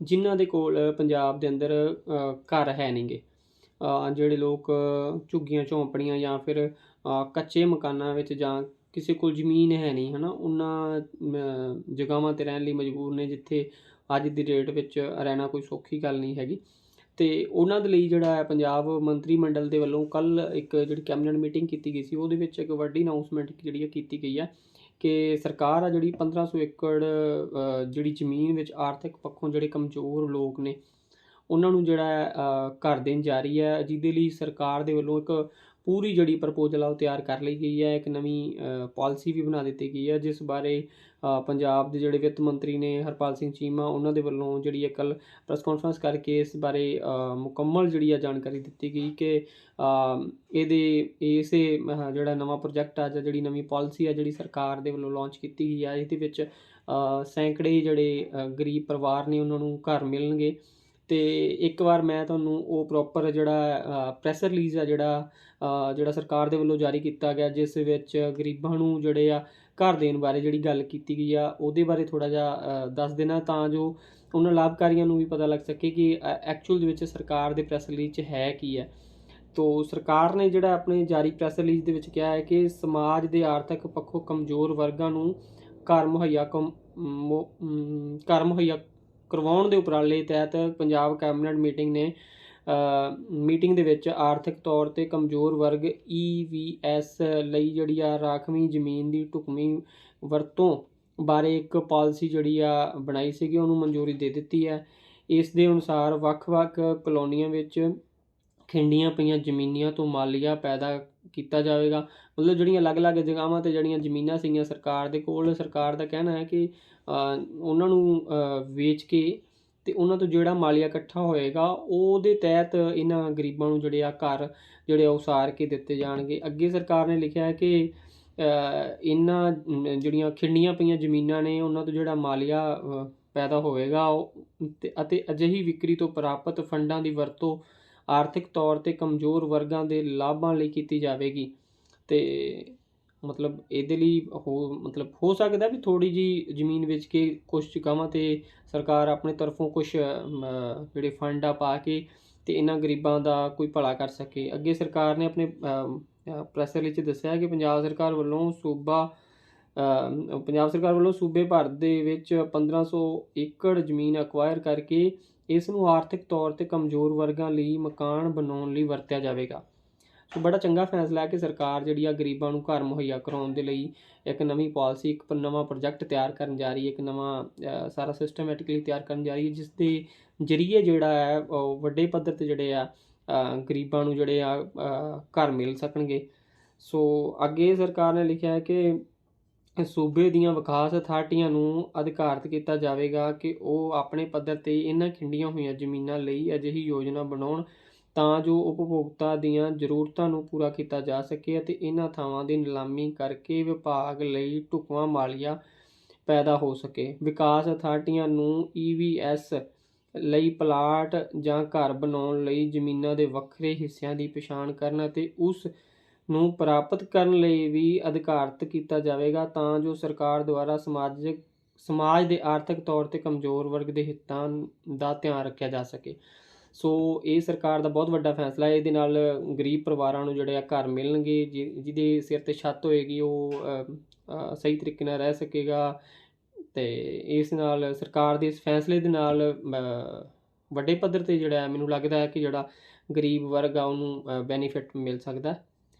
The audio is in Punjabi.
ਜਿਨ੍ਹਾਂ ਦੇ ਕੋਲ ਪੰਜਾਬ ਦੇ ਅੰਦਰ ਘਰ ਹੈ ਨਹੀਂਗੇ। ਜਿਹੜੇ ਲੋਕ ਝੁੱਗੀਆਂ, ਝੌਂਪੜੀਆਂ ਜਾਂ ਫਿਰ ਕੱਚੇ ਮਕਾਨਾਂ ਵਿੱਚ ਜਾਂ ਕਿਸੇ ਕੋਲ ਜ਼ਮੀਨ ਹੈ ਨਹੀਂ, ਹਨਾ, ਉਹਨਾਂ ਜਗ੍ਹਾਵਾਂ ਤੇ ਰਹਿਣ ਲਈ ਮਜਬੂਰ ਨੇ, ਜਿੱਥੇ ਅੱਜ ਦੀ ਡੇਟ ਵਿੱਚ ਰਹਿਣਾ ਕੋਈ ਸੌਖੀ ਗੱਲ ਨਹੀਂ ਹੈਗੀ। ਤੇ ਉਹਨਾਂ ਦੇ ਲਈ ਜਿਹੜਾ ਹੈ ਪੰਜਾਬ ਮੰਤਰੀ ਮੰਡਲ ਦੇ ਵੱਲੋਂ ਕੱਲ ਇੱਕ ਜਿਹੜੀ ਕੈਬਨਿਟ ਮੀਟਿੰਗ ਕੀਤੀ ਗਈ ਸੀ, ਉਹਦੇ ਵਿੱਚ ਇੱਕ ਵੱਡੀ ਅਨਾਉਂਸਮੈਂਟ ਜਿਹੜੀ ਹੈ ਕੀਤੀ ਗਈ ਹੈ। ਕਿ ਸਰਕਾਰ ਆ ਜਿਹੜੀ 1500 ਏਕੜ ਜਿਹੜੀ ਜ਼ਮੀਨ ਵਿੱਚ ਆਰਥਿਕ ਪੱਖੋਂ ਜਿਹੜੇ ਕਮਜ਼ੋਰ ਲੋਕ ਨੇ, ਉਹਨਾਂ ਨੂੰ ਜਿਹੜਾ ਘਰ ਦੇਣ ਜਾ ਰਹੀ ਹੈ, ਜਿਹਦੇ ਲਈ ਸਰਕਾਰ ਦੇ ਵੱਲੋਂ ਇੱਕ ਪੂਰੀ ਜਿਹੜੀ ਪ੍ਰਪੋਜ਼ਲ ਆ ਉਹ ਤਿਆਰ ਕਰ ਲਈ ਗਈ ਹੈ। ਇੱਕ ਨਵੀਂ ਪਾਲਿਸੀ ਵੀ ਬਣਾ ਦਿੱਤੀ ਗਈ ਹੈ, ਜਿਸ ਬਾਰੇ ਪੰਜਾਬ ਦੇ ਜਿਹੜੇ ਵਿੱਤ ਮੰਤਰੀ ਨੇ ਹਰਪਾਲ ਸਿੰਘ ਚੀਮਾ, ਉਹਨਾਂ ਦੇ ਵੱਲੋਂ ਜਿਹੜੀ ਇਹ ਕੱਲ ਪ੍ਰੈਸ ਕਾਨਫਰੰਸ ਕਰਕੇ ਇਸ ਬਾਰੇ ਮੁਕੰਮਲ ਜਿਹੜੀ ਆ ਜਾਣਕਾਰੀ ਦਿੱਤੀ ਗਈ ਕਿ ਇਹਦੇ, ਇਸੇ ਜਿਹੜਾ ਨਵਾਂ ਪ੍ਰੋਜੈਕਟ ਆ ਜਾਂ ਜਿਹੜੀ ਨਵੀਂ ਪਾਲਿਸੀ ਆ ਜਿਹੜੀ ਸਰਕਾਰ ਦੇ ਵੱਲੋਂ ਲਾਂਚ ਕੀਤੀ ਗਈ ਆ, ਇਹਦੇ ਵਿੱਚ ਸੈਂਕੜੇ ਜਿਹੜੇ ਗਰੀਬ ਪਰਿਵਾਰ ਨੇ ਉਹਨਾਂ ਨੂੰ ਘਰ ਮਿਲਣਗੇ। ਤੇ ਇੱਕ ਵਾਰ ਮੈਂ ਤੁਹਾਨੂੰ ਉਹ ਪ੍ਰੋਪਰ ਜਿਹੜਾ ਪ੍ਰੈਸ ਰਿਲੀਜ਼ ਆ ਜਿਹੜਾ ਜਿਹੜਾ ਸਰਕਾਰ ਦੇ ਵੱਲੋਂ ਜਾਰੀ ਕੀਤਾ ਗਿਆ, ਜਿਸ ਵਿੱਚ ਗਰੀਬਾਂ ਨੂੰ ਜਿਹੜੇ ਆ ਘਰ ਦੇਣ ਬਾਰੇ ਜਿਹੜੀ ਗੱਲ ਕੀਤੀ ਗਈ ਆ, ਉਹਦੇ ਬਾਰੇ ਥੋੜਾ ਜਿਹਾ ਦੱਸ ਦੇਣਾ ਤਾਂ ਜੋ ਉਹਨਾਂ ਲਾਭਕਾਰੀਆਂ ਨੂੰ ਵੀ ਪਤਾ ਲੱਗ ਸਕੇ ਕਿ ਐਕਚੁਅਲ ਦੇ ਵਿੱਚ ਸਰਕਾਰ ਦੇ ਪ੍ਰੈਸ ਰਿਲੀਜ਼ 'ਚ ਹੈ ਕੀ ਹੈ। ਤੋ, ਸਰਕਾਰ ਨੇ ਜਿਹੜਾ ਆਪਣੇ ਜਾਰੀ ਪ੍ਰੈਸ ਰਿਲੀਜ਼ ਦੇ ਵਿੱਚ ਕਿਹਾ ਹੈ ਕਿ ਸਮਾਜ ਦੇ ਆਰਥਿਕ ਪੱਖੋਂ ਕਮਜ਼ੋਰ ਵਰਗਾਂ ਨੂੰ ਘਰ ਮੁਹੱਈਆ ਕਮ- ਘਰ ਮੁਹੱਈਆ ਕਰਵਾਉਣ ਦੇ ਉਪਰਾਲੇ ਤਹਿਤ ਪੰਜਾਬ ਕੈਬਨਿਟ ਮੀਟਿੰਗ ਨੇ ਮੀਟਿੰਗ ਦੇ ਵਿੱਚ ਆਰਥਿਕ ਤੌਰ ਤੇ ਕਮਜ਼ੋਰ ਵਰਗ ਈਵੀਐਸ ਲਈ ਜਿਹੜੀ ਆ ਰਾਖਵੀਂ ਜ਼ਮੀਨ ਦੀ ਢੁਕਵੀਂ ਵਰਤੋਂ ਬਾਰੇ ਇੱਕ ਪਾਲਿਸੀ ਜਿਹੜੀ ਆ ਬਣਾਈ ਸੀਗੀ, ਉਹਨੂੰ ਮਨਜ਼ੂਰੀ ਦੇ ਦਿੱਤੀ ਹੈ। ਇਸ ਦੇ ਅਨੁਸਾਰ ਵੱਖ-ਵੱਖ ਕਲੋਨੀਆਂ ਵਿੱਚ ਖਿੰਡੀਆਂ ਪਈਆਂ ਜ਼ਮੀਨਾਂ ਤੋਂ ਮਾਲੀਆ ਪੈਦਾ ਕੀਤਾ ਜਾਵੇਗਾ। ਮਤਲਬ ਜਿਹੜੀਆਂ ਅਲੱਗ-ਅਲੱਗ ਜਗ੍ਹਾਵਾਂ ਤੇ ਜਿਹੜੀਆਂ ਜ਼ਮੀਨਾਂ ਸੀਗੀਆਂ ਸਰਕਾਰ ਦੇ ਕੋਲ, ਸਰਕਾਰ ਦਾ ਕਹਿਣਾ ਹੈ ਕਿ ਉਹਨਾਂ ਨੂੰ ਵੇਚ ਕੇ ਤੇ ਉਹਨਾਂ ਤੋਂ ਜਿਹੜਾ ਮਾਲੀਆ ਇਕੱਠਾ ਹੋਏਗਾ, ਉਹਦੇ ਤਹਿਤ ਇਹਨਾਂ ਗਰੀਬਾਂ ਨੂੰ ਜਿਹੜੇ ਆ ਘਰ ਜਿਹੜੇ ਆ ਉਸਾਰ ਕੇ ਦਿੱਤੇ ਜਾਣਗੇ। ਅੱਗੇ ਸਰਕਾਰ ਨੇ ਲਿਖਿਆ ਹੈ ਕਿ ਇਹਨਾਂ ਜਿਹੜੀਆਂ ਖਿੰਡੀਆਂ ਪਈਆਂ ਜ਼ਮੀਨਾਂ ਨੇ, ਉਹਨਾਂ ਤੋਂ ਜਿਹੜਾ ਮਾਲੀਆ ਪੈਦਾ ਹੋਵੇਗਾ, ਉਹ ਅਤੇ ਅਜਿਹੀ ਵਿਕਰੀ ਤੋਂ ਪ੍ਰਾਪਤ ਫੰਡਾਂ ਦੀ ਵਰਤੋਂ ਆਰਥਿਕ ਤੌਰ ਤੇ ਕਮਜ਼ੋਰ ਵਰਗਾਂ ਦੇ ਲਾਭਾਂ ਲਈ ਕੀਤੀ ਜਾਵੇਗੀ। ਤੇ ਮਤਲਬ ਇਹਦੇ ਲਈ ਹੋ, ਮਤਲਬ ਹੋ ਸਕਦਾ ਵੀ ਥੋੜੀ ਜੀ ਜ਼ਮੀਨ ਵੇਚ ਕੇ ਕੁਝ ਜਗ੍ਹਾਵਾਂ ਤੇ ਸਰਕਾਰ ਆਪਣੇ ਤਰਫੋਂ ਕੁਝ ਜਿਹੜੇ ਫੰਡ ਆ ਪਾ ਕੇ ਤੇ ਇਹਨਾਂ ਗਰੀਬਾਂ ਦਾ ਕੋਈ ਭਲਾ ਕਰ ਸਕੇ। ਅੱਗੇ ਸਰਕਾਰ ਨੇ ਆਪਣੇ ਪ੍ਰੈਸ ਰਿਲੀਜ਼ 'ਚ ਦੱਸਿਆ ਕਿ ਪੰਜਾਬ ਸਰਕਾਰ ਵੱਲੋਂ ਸੂਬਾ ਪੰਜਾਬ ਸਰਕਾਰ ਵੱਲੋਂ ਸੂਬੇ ਭਰ ਦੇ ਵਿੱਚ 1500 ਏਕੜ ਜ਼ਮੀਨ ਅਕਵਾਇਰ ਕਰਕੇ ਇਸ ਨੂੰ ਆਰਥਿਕ ਤੌਰ ਤੇ ਕਮਜ਼ੋਰ ਵਰਗਾਂ ਲਈ ਮਕਾਨ ਬਣਾਉਣ ਲਈ ਵਰਤਿਆ ਜਾਵੇਗਾ। ਸੋ ਬੜਾ ਚੰਗਾ ਫੈਸਲਾ ਹੈ ਕਿ ਸਰਕਾਰ ਜਿਹੜੀ ਆ ਗਰੀਬਾਂ ਨੂੰ ਘਰ ਮੁਹੱਈਆ ਕਰਾਉਣ ਦੇ ਲਈ ਇੱਕ ਨਵੀਂ ਪਾਲਿਸੀ, ਇੱਕ ਪ- ਨਵਾਂ ਪ੍ਰੋਜੈਕਟ ਤਿਆਰ ਕਰਨ ਜਾ ਰਹੀ ਹੈ, ਇੱਕ ਨਵਾਂ ਸਾਰਾ ਸਿਸਟਮੈਟਿਕਲੀ ਤਿਆਰ ਕਰਨ ਜਾ ਰਹੀ ਹੈ ਜਿਸ ਦੇ ਜਰੀਏ ਜਿਹੜਾ ਹੈ, ਉਹ ਵੱਡੇ ਪੱਧਰ ਤੇ ਜਿਹੜੇ ਆ ਗਰੀਬਾਂ ਨੂੰ ਜਿਹੜੇ ਆ ਘਰ ਮਿਲ ਸਕਣਗੇ। ਸੋ ਅੱਗੇ ਸਰਕਾਰ ਨੇ ਲਿਖਿਆ ਹੈ ਕਿ ਸੂਬੇ ਦੀਆਂ ਵਿਕਾਸ ਅਥਾਰਟੀਆਂ ਨੂੰ ਅਧਿਕਾਰਤ ਕੀਤਾ ਜਾਵੇਗਾ ਕਿ ਉਹ ਆਪਣੇ ਪੱਧਰ ਤੇ ਇਹਨਾਂ ਖਿੰਡੀਆਂ ਹੋਈਆਂ ਜ਼ਮੀਨਾਂ ਲਈ ਅਜਿਹੀ ਯੋਜਨਾ ਬਣਾਉਣ ਤਾਂ ਜੋ ਉਪਭੋਗਤਾ ਦੀਆਂ ਜ਼ਰੂਰਤਾਂ ਨੂੰ ਪੂਰਾ ਕੀਤਾ ਜਾ ਸਕੇ ਅਤੇ ਇਹਨਾਂ ਥਾਵਾਂ ਦੀ ਨਿਲਾਮੀ ਕਰਕੇ ਵਿਭਾਗ ਲਈ ਢੁਕਵਾਂ ਮਾਲੀਆ ਪੈਦਾ ਹੋ ਸਕੇ। ਵਿਕਾਸ ਅਥਾਰਟੀਆਂ ਨੂੰ ਈਵੀਐਸ ਲਈ ਪਲਾਟ ਜਾਂ ਘਰ ਬਣਾਉਣ ਲਈ ਜ਼ਮੀਨਾਂ ਦੇ ਵੱਖਰੇ ਹਿੱਸਿਆਂ ਦੀ ਪਛਾਣ ਕਰਨ ਅਤੇ ਉਸ ਨੂੰ ਪ੍ਰਾਪਤ ਕਰਨ ਲਈ ਵੀ ਅਧਿਕਾਰਤ ਕੀਤਾ ਜਾਵੇਗਾ, ਤਾਂ ਜੋ ਸਰਕਾਰ ਦੁਆਰਾ ਸਮਾਜਿਕ, ਸਮਾਜ ਦੇ ਆਰਥਿਕ ਤੌਰ ਤੇ ਕਮਜ਼ੋਰ ਵਰਗ ਦੇ ਹਿੱਤਾਂ ਦਾ ਧਿਆਨ ਰੱਖਿਆ ਜਾ ਸਕੇ। ਸੋ ਇਹ ਸਰਕਾਰ ਦਾ ਬਹੁਤ ਵੱਡਾ ਫੈਸਲਾ ਹੈ। ਇਹਦੇ ਨਾਲ ਗਰੀਬ ਪਰਿਵਾਰਾਂ ਨੂੰ ਜਿਹੜੇ ਆ ਘਰ ਮਿਲਣਗੇ, ਜਿ- ਜਿਹਦੇ ਸਿਰ ਤੇ ਛੱਤ ਹੋਏਗੀ, ਉਹ ਸਹੀ ਤਰੀਕੇ ਨਾਲ ਰਹਿ ਸਕੇਗਾ। ਤੇ ਇਸ ਨਾਲ ਸਰਕਾਰ ਦੇ ਇਸ ਫੈਸਲੇ ਦੇ ਨਾਲ ਵੱਡੇ ਪੱਧਰ ਤੇ ਜਿਹੜਾ ਮੈਨੂੰ ਲੱਗਦਾ ਹੈ ਕਿ ਜਿਹੜਾ ਗਰੀਬ ਵਰਗ ਆ, ਉਹਨੂੰ ਬੈਨੀਫਿਟ ਮਿਲ ਸਕਦਾ